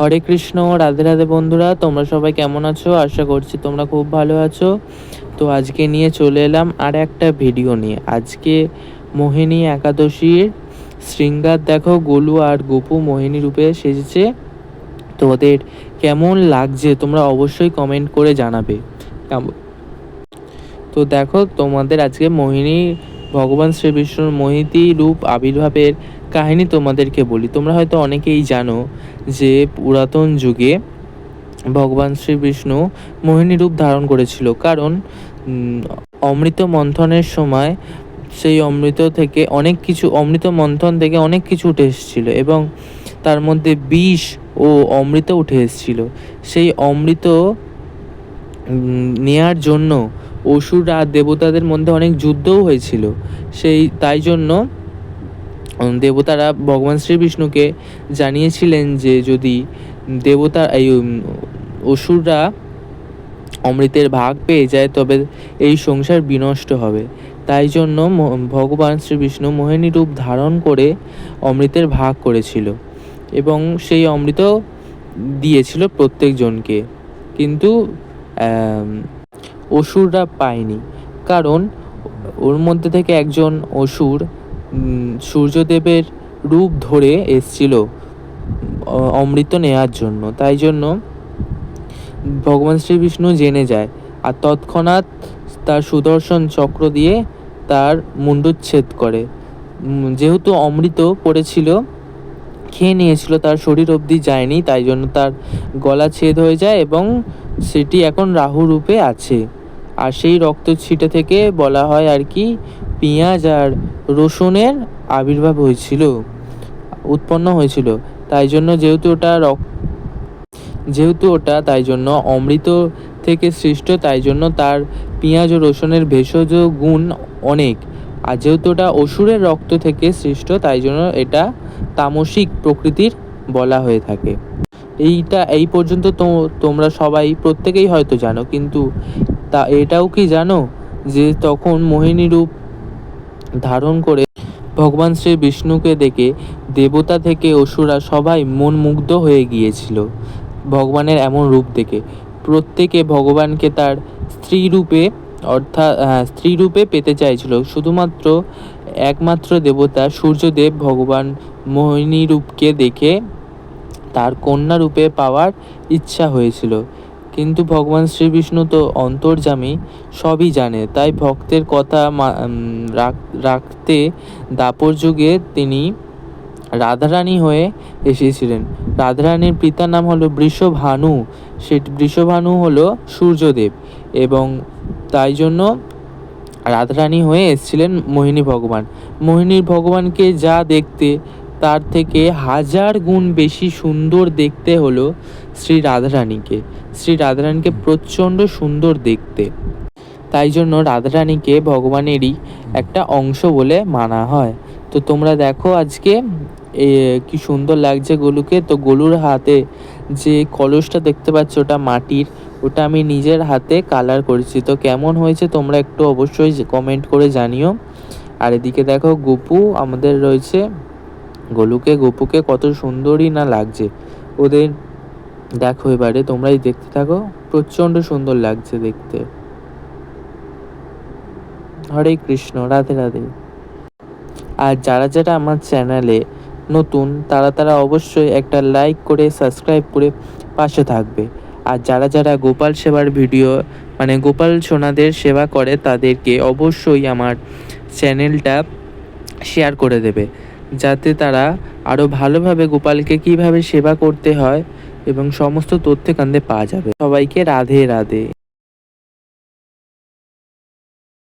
হরে কৃষ্ণ, রাধে রাধে বন্ধুরা, তোমরা সবাই কেমন আছো? আশা করছি তোমরা খুব ভালো আছো। তো আজকে নিয়ে চলে এলাম আর একটা ভিডিও নিয়ে। আজকে মোহিনী একাদশীর শৃঙ্গার দেখো, গোলু আর গোপু মোহিনী রূপে সেজেছে। তো ওদের কেমন লাগছে তোমরা অবশ্যই কমেন্ট করে জানাবে। তো দেখো, তোমাদের আজকে মোহিনী ভগবান শ্রী বিষ্ণুর মোহিনী রূপ আবির্ভাবের কাহিনী তোমাদেরকে বলি। তোমরা হয়তো অনেকেই জানো যে পুরাতন যুগে ভগবান শ্রী বিষ্ণু মোহিনী রূপ ধারণ করেছিল। কারণ অমৃত মন্থনের সময় সেই অমৃত থেকে অনেক কিছু, অমৃত মন্থন থেকে অনেক কিছু উঠে এসেছিল এবং তার মধ্যে বিষ ও অমৃত উঠে এসেছিল। সেই অমৃত নেয়ার জন্য অসুর আর দেবতাদের মধ্যে অনেক যুদ্ধও হয়েছিল। সেই, তাই জন্য দেবতারা ভগবান শ্রী বিষ্ণুকে জানিয়েছিলেন যে যদি দেবতা, এই অসুররা অমৃতের ভাগ পেয়ে যায়, তবে এই সংসার বিনষ্ট হবে। তাই জন্য ভগবান শ্রী বিষ্ণু মোহিনী রূপ ধারণ করে অমৃতের ভাগ করেছিল এবং সেই অমৃত দিয়েছিল প্রত্যেকজনকে। কিন্তু অসুররা পায়নি। কারণ ওর মধ্যে থেকে একজন অসুর সূর্যদেবের রূপ ধরে এসছিল অমৃত নেয়ার জন্য। তাই জন্য ভগবান শ্রী বিষ্ণু জেনে যায় আর তৎক্ষণাৎ তার সুদর্শন চক্র দিয়ে তার মুন্ডুচ্ছেদ করে। যেহেতু অমৃত পড়েছিল, খেয়ে নিয়েছিল, তার শরীর অবধি যায়নি, তাই জন্য তার গলা ছেদ হয়ে যায় এবং সেটি এখন রাহু রূপে আছে। আর সেই রক্ত ছিটে থেকে বলা হয় আর কি, পেঁয়াজ আর রসুনের আবির্ভাব হয়েছিল, উৎপন্ন হয়েছিল। তাই জন্য যেহেতু ওটা রক্ত যেহেতু ওটা তাই জন্য অমৃত থেকে সৃষ্ট, তাই জন্য তার পেঁয়াজ ও রসুনের ভেষজ গুণ অনেক। আর যেহেতু ওটা অসুরের রক্ত থেকে সৃষ্ট, তাই জন্য এটা তামসিক প্রকৃতির বলা হয়ে থাকে। এইটা এই পর্যন্ত তো তোমরা সবাই প্রত্যেকেই হয়তো জানো কিন্তু তা এটাও কি জানো যে তখন মোহিনী রূপ ধারণ করে ভগবান শ্রী বিষ্ণুকে দেখে দেবতা থেকে অসুরা সবাই মন মুগ্ধ হয়ে গিয়েছিল ভগবানের এমন রূপ দেখে। প্রত্যেকে ভগবানকে তার স্ত্রী রূপে অর্থাৎ হ্যাঁ, স্ত্রী রূপে পেতে চাইছিল। শুধুমাত্র একমাত্র দেবতা সূর্যদেব ভগবান মোহিনী রূপকে দেখে তার কন্যা রূপে পাওয়ার ইচ্ছা হয়েছিল। কিন্তু ভগবান শ্রীবিষ্ণু তো অন্তর্যামী, সবই জানে। তাই ভক্তের কথা রাখতে দাপর যুগে তিনি রাধারানী হয়ে এসেছিলেন। রাধারানীর পিতার নাম হলো বৃষভানু। সে বৃষভানু হলো সূর্যদেব এবং তাই জন্য রাধারানী হয়ে এসেছিলেন মোহিনী ভগবান। মোহিনীর ভগবানকে যা দেখতে তার থেকে হাজার গুণ বেশি সুন্দর দেখতে হলো শ্রী রাধারানীকে। শ্রী রাধারানীকে প্রচণ্ড সুন্দর দেখতে। তাই জন্য রাধারানীকে ভগবানেরই একটা অংশ বলে মানা হয়। তো তোমরা দেখো আজকে কি সুন্দর লাগছে গোলুকে। তো গোলুর হাতে যে কলসটা দেখতে পাচ্ছ, ওটা মাটির, ওটা আমি নিজের হাতে কালার করেছি। তো কেমন হয়েছে তোমরা একটু অবশ্যই কমেন্ট করে জানিও। আর এদিকে দেখো গোপু, আমাদের রয়েছে গোলুকে, গোপুকে কত সুন্দরই না লাগছে। ওদের, দেখো এবারে, তোমরাই দেখতে থাকো, প্রচণ্ড সুন্দর লাগছে দেখতে। হরে কৃষ্ণ, রাধে রাধে। আর যারা যারা আমার চ্যানেলে নতুন, তারা তারা অবশ্যই একটা লাইক করে, সাবস্ক্রাইব করে পাশে থাকবে। আর যারা যারা গোপাল সেবার ভিডিও মানে গোপাল সোনাদের সেবা করে, তাদেরকে অবশ্যই আমার চ্যানেলটা শেয়ার করে দেবে। যাতে তারা আরও ভালোভাবে গোপালকে কীভাবে সেবা করতে হয় এবং সমস্ত তথ্য কান্দে পাওয়া যাবে। সবাইকে রাধে রাধে।